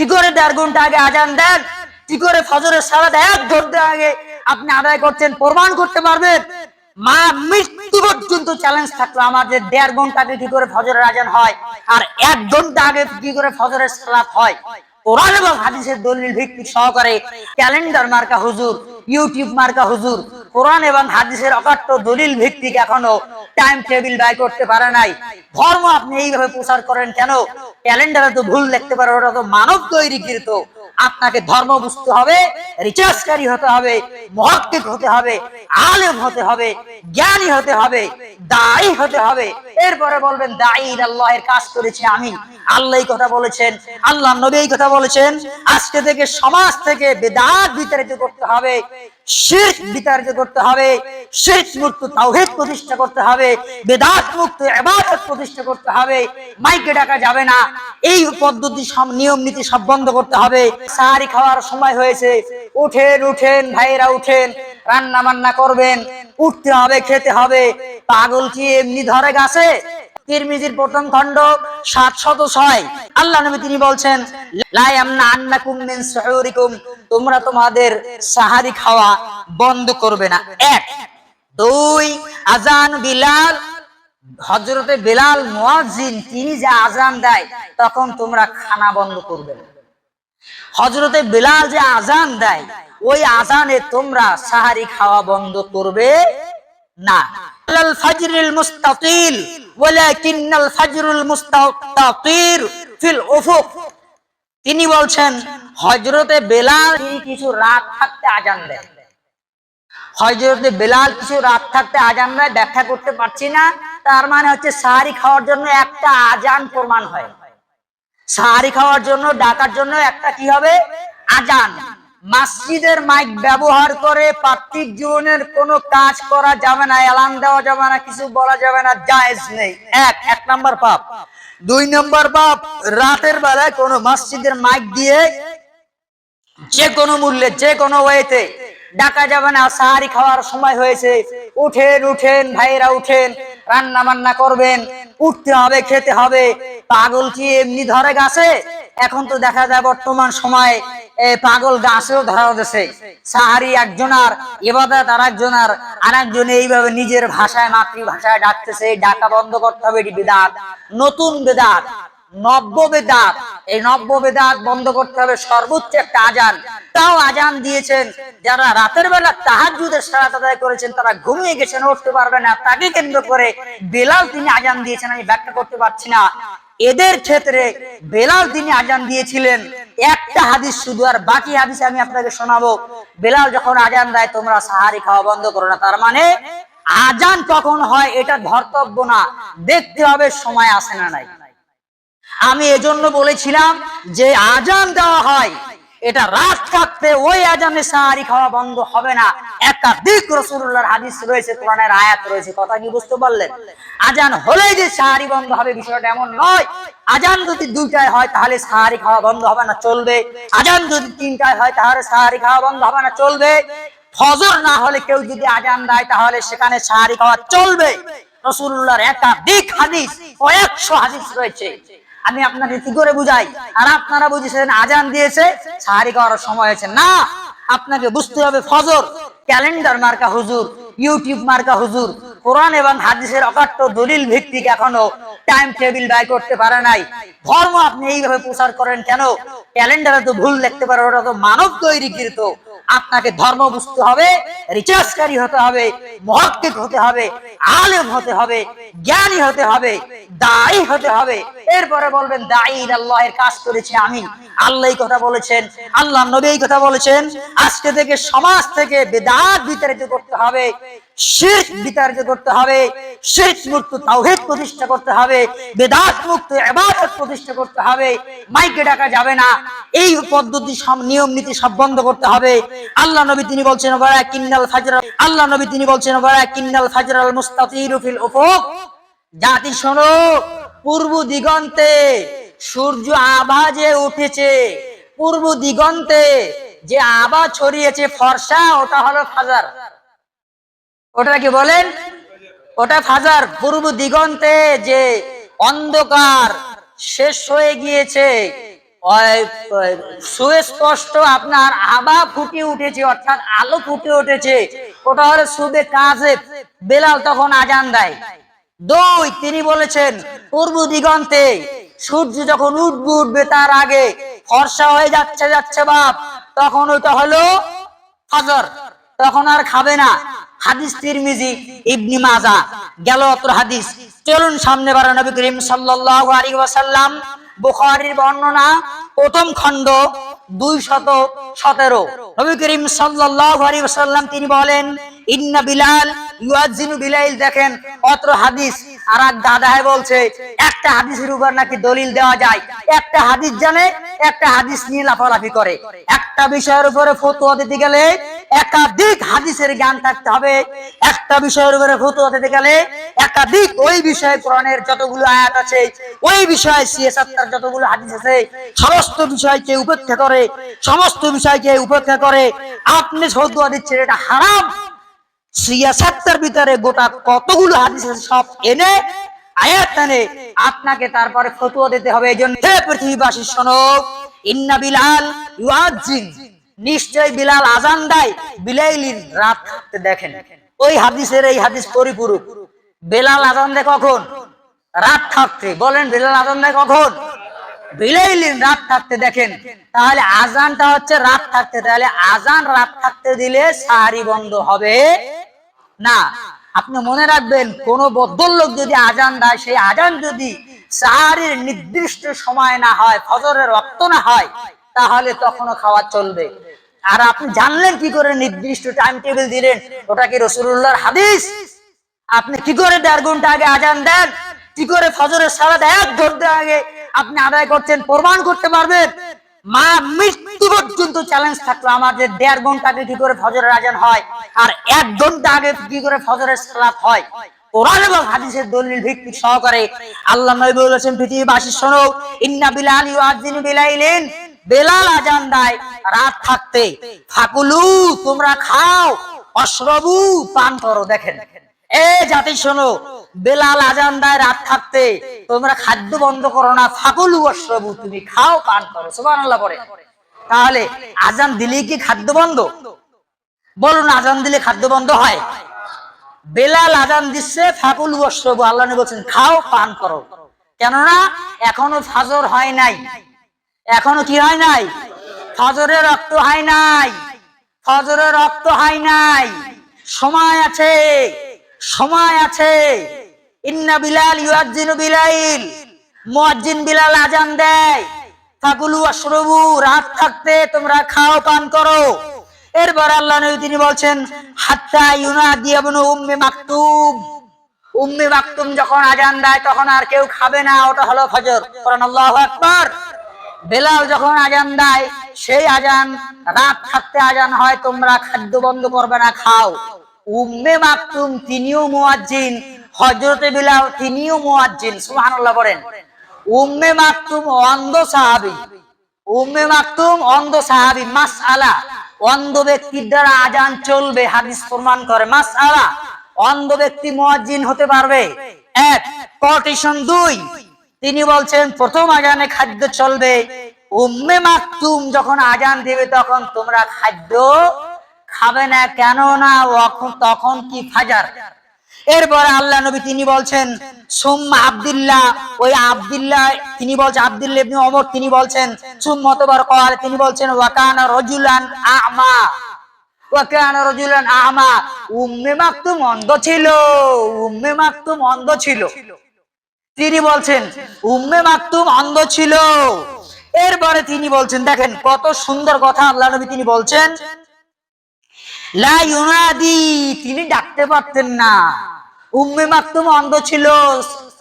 কি করে দেড় ঘণ্টা আগে আজান দেন? কি করে ফজরের সালাদ এক ঘণ্টা আগে আপনি আদায় করছেন, প্রমাণ করতে পারবেন? মা মৃত্যু পর্যন্ত চ্যালেঞ্জ থাকল আমাদের দেড় ঘণ্টা আগে কি করে ফজরের আজান হয়? আর এক ঘণ্টা আগে কি করে ফজরের সালাদ হয়? কোরআন এবং হাদিসের দলিল ভিত্তিক সহকারে ক্যালেন্ডার মার্কা হুজুর, ইউটিউব মার্কা হুজুর, কোরআন এবং হাদিসের অকাট্য দলিল ভিত্তিক এখনও টাইম টেবিল ব্যয় করতে পারে নাই। ধর্ম আপনি এইভাবে প্রচার করেন কেন? ক্যালেন্ডারে তো ভুল দেখতে পারে, ওটা তো মানব তৈরিকৃত আপনাকে ধর্ম বুঝতে হবে, রিচার্জকারী হতে হবে, মহাত্মিক হতে হবে, আলেম হতে হবে, জ্ঞানী হতে হবে, দায়ী হতে হবে। এরপরে বলবেন, দায়ী আল্লাহের কাজ করেছি আমি আল্লাহ কথা বলেছেন, আল্লাহ নবী এই কথা বলেছেন, আজকে থেকে সমাজ থেকে বেদাত বিতাড়িত করতে হবে। মাইকে ডাকা যাবে না। এই পদ্ধতি সব বন্ধ করতে হবে। খাওয়ার সময় হয়েছে। উঠেন উঠেন ভাইরা উঠেন রান্না বান্না করবেন, উঠতে হবে, খেতে হবে। পাগল কি এমনি ধরে গাছে? তিরমিজির প্রথম খণ্ড সাতশত ছয়। আল্লাহ নবী তিনি বলছেন তোমরা তোমাদের সাহারি খাওয়া বন্ধ করবে না। এক। দুই আজান বিলাল হজরতে বেলাল মুয়াজ্জিন, তিনি যে আজান দেয়, তখন তোমরা খানা বন্ধ করবে না। হজরতে বেলাল যে আজান দেয়, ওই আজানে তোমরা সাহারি খাওয়া বন্ধ করবে না। মুস্তাতিল ওয়ালাকিন্নাল ফাজরুল মুস্তাতির ফিল উফুক। তিনি বলছেন হজরতে বেলাল কিছু রাত থাকতে আজান দেন হজরতে বেলাল কিছু রাত থাকতে আজান দেয়, ব্যাখ্যা করতে পারছি না। তার মানে হচ্ছে সাহারি খাওয়ার জন্য একটা আজান প্রমাণ হয়। সাহারি খাওয়ার জন্য, ডাকার জন্য একটা কি হবে? আজান। মসজিদের মাইক ব্যবহার করে পার্থিব জীবনের কোনো কাজ করা যাবে না এলান দেওয়া যাবে না, কিছু বলা যাবে না, জায়েজ নেই। এক এক নাম্বার পাপ। দুই নম্বর পাপ, রাতের বেলায় কোনো মসজিদের মাইক দিয়ে যে কোনো মূল্যে, যে কোনো ওয়েতে ডাকা যাবে না, সাহারি খাওয়ার সময় হয়েছে, উঠেন উঠেন ভাইরা উঠেন, রান্না বান্না করবেন, উঠতে হবে, খেতে হবে, পাগল কি এমনি ধরে গাছে? এখন তো দেখা যায় বর্তমান সময়ে পাগল গাছেও ধরা হতেছে। সাহারি একজনার, এবাদত আর একজনার আর একজন এইভাবে নিজের ভাষায়, মাতৃভাষায় ডাকতেছে ডাকা বন্ধ করতে হবে, এটি বেদাত। নতুন বেদাত, নব্য বেদাত। এই নব্য বেদাত বন্ধ করতে হবে, সর্বোচ্চ একটা আজান। তাও আজান দিয়েছেন, যারা রাতের বেলা তাহাজুদের সারাত আদায় করেছেন, তারা ঘুমিয়ে গেছেন, উঠতে পারবে না। তাকে কেন্দ্র করে বেলাল তিনি আজান দিয়েছেন, আমি ব্যাখ্যা করতে পারছি না। এদের ক্ষেত্রে বেলাল তিনি আজান দিয়েছিলেন। একটা হাদিস শুধু, আর বাকি হাদিস আমি আপনাকে শোনাবো। বেলাল যখন আজান দেয়, তোমরা সাহারি খাওয়া বন্ধ করো না। তার মানে আজান কখন হয় এটা ধর্তব্য না। দেখতে হবে সময় আসে না নাই। আমি এজন্য বলেছিলাম যে আজান দেওয়া হয় এটা রাত থাকতে ওই আজানে সাহারি খাওয়া বন্ধ হবে না। একাধিক রসুল্লাহর হাদিস রয়েছে, কোরআনের আয়াত রয়েছে, কথা কি বুঝতে পারলেন? আজান যে সাহারি বন্ধ হবে, বিষয়টা এমন নয়। আজান যদি দুইটায় হয়, তাহলে সাহারি খাওয়া বন্ধ হবে না, চলবে। আজান যদি তিনটায় হয়, তাহলে সাহারি খাওয়া বন্ধ হবে না, চলবে। ফজর না হলে কেউ যদি আজান দেয়, তাহলে সেখানে সাহারি খাওয়া চলবে। রসুল্লাহর একাধিক হাদিস ও একশো হাদিস রয়েছে। আমি আপনাকে কি করে বুঝাই? আর আপনারা বুঝেছেন আজান দিয়েছে সাহারি খাওয়ার সময় হয়েছে। না, আপনাকে বুঝতে হবে ফজর। ক্যালেন্ডার মার্কা হুজুর, ইউটিউব মার্কা হুজুর, কোরআন এবং হাদিসের অকাট্য দলিল ভিত্তিক এখনও টাইম টেবিল বাই করতে পারে নাই। ধর্ম আপনি এইভাবে প্রচার করেন কেন? ক্যালেন্ডারে তো ভুল দেখতে পারে, ওটা তো মানব তৈরিকৃত। আপনাকে ধর্ম বুঝতে হবে, রিচার্জকারী হতে হবে মহাক্কিক হতে হবে, আলেম হতে হবে, জ্ঞানী হতে হবে, দায়ী হতে হবে। এরপরে বলবেন, দায়ী আল্লাহের কাজ করেছি আমি। আল্লাহ কথা বলেছেন, আল্লাহ নবী কথা বলেছেন। আজকে থেকে সমাজ থেকে বেদাত বিতাড়িত করতে হবে, শিরক বিতাড়িত করতে হবে, শিরক মুক্ত তাওহীদ প্রতিষ্ঠা করতে হবে, বেদাত মুক্ত ইবাদত প্রতিষ্ঠা করতে হবে। মাইকে ডাকা যাবে না। এই পদ্ধতি নিয়ম নীতি সব বন্ধ করতে হবে। আল্লাহ নবী তিনি বলছেন আল্লাহ নবী তিনি বলছেন জাতি শোনো, পূর্ব দিগন্তে সূর্য আভা উঠেছে, পূর্ব দিগন্তে যে আভা ছড়িয়েছে, ফর্সা, ওটা হলো ফাজার। ওটা কি বলেন? ওটা ফাজার। পূর্ব দিগন্তে যে অন্ধকার শেষ হয়ে গিয়েছে সুস্পষ্ট আপনার আবা ফুটে উঠেছে, অর্থাৎ আলো ফুটে উঠেছে। কাজে, বেলাল তখন আজান দেয়। দুই, তিনি বলেছেন, পূর্ব দিগন্তে সূর্য যখন উঠবে উঠবে তার আগে ফর্সা হয়ে যাচ্ছে যাচ্ছে বাপ। তখন ওইটা হলো ফজর। তখন আর খাবে না। হাদিস তিরমিজি, ইবনি মাজা, গেল অত্র হাদিস। চলুন সামনে বারা নবী করিম সাল্লাল্লাহু আলাইহি ওয়াসাল্লাম বুখারীর বর্ণনা প্রথম খণ্ড দুই শত সতেরো। নবী করিম ওয়াসাল্লাম তিনি বলেন, ইন্না বিলাল ইউয়াজ্জিনু বিলাইল। দেখেন, অত্র হাদিস আর এক দাদায় বলছে, একটা হাদিসের উপর নাকি দলিল দেওয়া যায়। একটা হাদিস জানে, একটা হাদিস নিয়ে লাফালাফি করে। একটা বিষয়ের উপরে ফতোয়া দিতে গেলে একাধিক হাদিসের জ্ঞান থাকতে হবে। একটা বিষয়ের উপরে ফতোয়া দিতে গেলে একাধিক ওই বিষয়ে কোরআনের যতগুলো আয়াত আছে, ওই বিষয়ে সিএসআর যতগুলো হাদিস আছে, সমস্ত বিষয়কে উপেক্ষা করে, সমস্ত বিষয়কে উপেক্ষা করে আপনি ফতোয়া দিচ্ছেন, এটা হারাম। সিয়াসাতের ভিতরে গোটা কতগুলো হাদিস আছে সব এনে, আয়াত এনে আপনাকে তারপরে ফতোয়া দিতে হবে। এই জন্য পৃথিবীবাসী ইন্না বিলাল নিশ্চয় বিলাল আজান দেয় রাত দেখেন। ওই হাদিসের এই হাদিস পরিপূরক। বেলাল আজান দেয় কখন? রাত থাকতে। বলেন বেলাল আজান দেয় কখন? বিলাইলিন রাত থাকতে দেখেন। তাহলে আজানটা হচ্ছে রাত থাকতে। তাহলে আজান রাত থাকতে দিলে সাহারি বন্ধ হবে। না, আপনি মনে রাখবেন, কোন লোক যদি আজান দেয়, সেই আজান যদি সাহারির নির্দিষ্ট সময় না হয়, ফজরের রক্ত না হয়, তাহলে তখনও খাওয়া চলবে। আর আপনি জানলেন কি করে নির্দিষ্ট টাইম টেবিল দিলেন? ওটা কি রসুল্লাহর হাদিস? আপনি কি করে দেড় ঘণ্টা আগে আজান দেন? কি করে ফজরের সালাদ এক ঘণ্টা আগে আপনি আদায় করছেন, প্রমাণ করতে পারবেন? মা মৃত্যু পর্যন্ত চ্যালেঞ্জ থাকল আমাদের দেড় ঘণ্টা আগে কি করে ফজরের আজান হয় আর এক ঘণ্টা আগে কি করে ফজরের সালাত হয়। দেখেন। জাতি শোনো, বেলাল আজান দেয় রাত থাকতে, তোমরা খাদ্য বন্ধ করো না ফাকুলু অশ্রবু, তুমি খাও, পান করো পরে তাহলে আজান দিলে কি খাদ্য বন্ধ? বলুন, আজান দিলে খাদ্য বন্ধ হয়? বেলাল আজান দিচ্ছে ফাকুল অশ্রবু, আল্লাহ বলছেন, খাও, পান করো। কেননা, এখনও ফাজর হয় নাই। এখনও কি হয় নাই? ফজরের রক্ত হয় নাই। ফজরের রক্ত হয় নাই। সময় আছে। সময় আছে। ইন্না বিলাল ইউয়াজ্জিনু বিলাইল। মুয়াজ্জিন বিলাল আজান দেয়। ফাকুলু আশরবু, রাত থাকতে তোমরা খাও, পান করো। এরপর আল্লাহ নবী তিনি বলছেন, হাত্তা ইউনাদি ইবনু উম্মে মাকতুম। উম্মে মাকতুম যখন আজান দেয়, তখন আর কেউ খাবে না, ওটা হলো ফজর। কারণ আল্লাহু আকবার। বেলাল যখন আজান দেয়, সেই আজান রাত থাকতে আজান হয়, তোমরা খাদ্য বন্ধ করবে না, খাও। উম্মে মাকতুম, তিনিও মুয়াজ্জিন। হযরতে বিলাল, তিনিও মুয়াজ্জিন। সুবহানাল্লাহ বলেন। উম্মে মাকতুম, অন্ধ সাহাবী। উম্মে মাকতুম, অন্ধ সাহাবী, মাসআলা। অন্ধ ব্যক্তির দ্বারা আজান চলবে, হাদিস প্রমাণ করে। মাসআলা, অন্ধ ব্যক্তি মুয়াজ্জিন হতে পারবে। এক কটিশন দুই। তিনি বলছেন, প্রথম আজানে খাদ্য চলবে। উম্মে মাকতুম যখন আজান দেবে, তখন তোমরা খাদ্য খাবে না কেন না তখন কি ফাজার? এরপরে আল্লাহ নবী তিনি বলছেন, সুম্মা আব্দুল্লাহ। ওই আব্দুল্লাহ, তিনি বলছেন আব্দুল্লাহ ইবনে ওমর, তিনি বলছেন সুম্মতবার কওয়াল। তিনি বলছেন, ওয়াকানা রাজুলান আ'মা। আ'মা। উম্মে মাকতুম অন্ধ ছিল। উম্মে মাকতুম অন্ধ ছিল। তিনি বলছেন, উম্মে মাকতুম অন্ধ ছিল। এরপরে তিনি বলছেন, দেখেন কত সুন্দর কথা আল্লাহ নবী তিনি বলছেন। লা তিনি ডাকতে পারতেন না। উম্মে মাকতুম অন্ধ ছিল।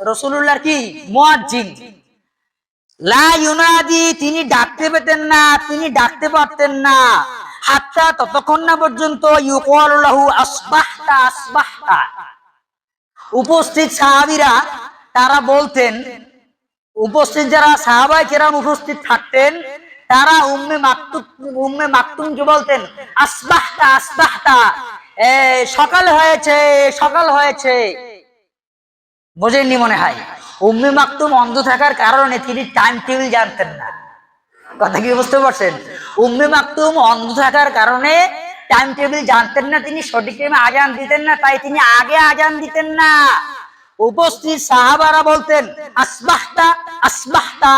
রসুলুল্লাহর কি? মুয়াজ্জিন। তিনি ডাকতে পেতেন না, তিনি ডাকতে পারতেন না। হাত্তা ততক্ষণ না পর্যন্ত উপস্থিত সাহাবিরা, তারা বলতেন, উপস্থিত যারা সাহাবাই কেরাম উপস্থিত থাকতেন তারা উম্মে মাকতুম, উম্মে মাকতুমকে বলতেন? আসবাহতা আসবাহতা। সকাল হয়েছে সকাল হয়েছে। বোঝেননি মনে হয়? উম্মে মাকতুম অন্ধ থাকার কারণে তিনি টাইম টেবিল জানতেন না। কথা কি বুঝতে পারছেন? উম্মে মাকতুম অন্ধ থাকার কারণে টাইম টেবিল জানতেন না, তিনি সঠিক টাইমে আজান দিতেন না, তাই তিনি আগে আজান দিতেন না। উপস্থিত সাহাবারা বলতেন, আসবাহতা আসবাহতা।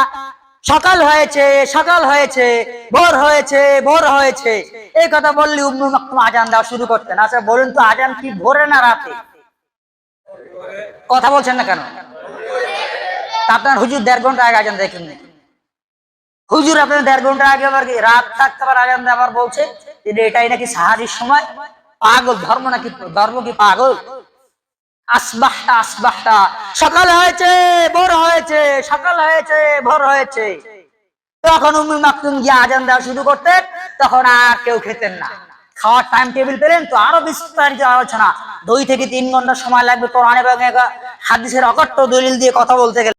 সকাল হয়েছে সকাল হয়েছে, ভোর হয়েছে ভোর হয়েছে। এই কথা বললে উম্মে মাকতুম আজান দেওয়া শুরু করতেন। আচ্ছা বলুন তো, আজান কি ভোরে না রাতে? কথা বলছেন না কেন? আপনার হুজুর দেড় ঘণ্টা আগে আজান দেখেন হুজুর আপনার দেড় ঘণ্টা আগে আবার কি, রাত থাকতে আবার আজান আবার বলছে? এটাই নাকি সাহারির সময়? পাগল, ধর্ম নাকি, ধর্ম কি পাগল? আসবাহটা আসবাহটা। সকাল হয়েছে, ভোর হয়েছে, সকাল হয়েছে, ভোর হয়েছে। তখন উম্মি মাকতুম গিয়ে আজান দেওয়া শুরু করতেন তখন আর কেউ খেতেন না। খাওয়ার টাইম টেবিল পেলেন তো আরও বিস্তারিত আলোচনা। দুই থেকে তিন ঘণ্টা সময় লাগবে কোরআন এবং হাদিসের অকট্ট দলিল দিয়ে কথা বলতে গেলে।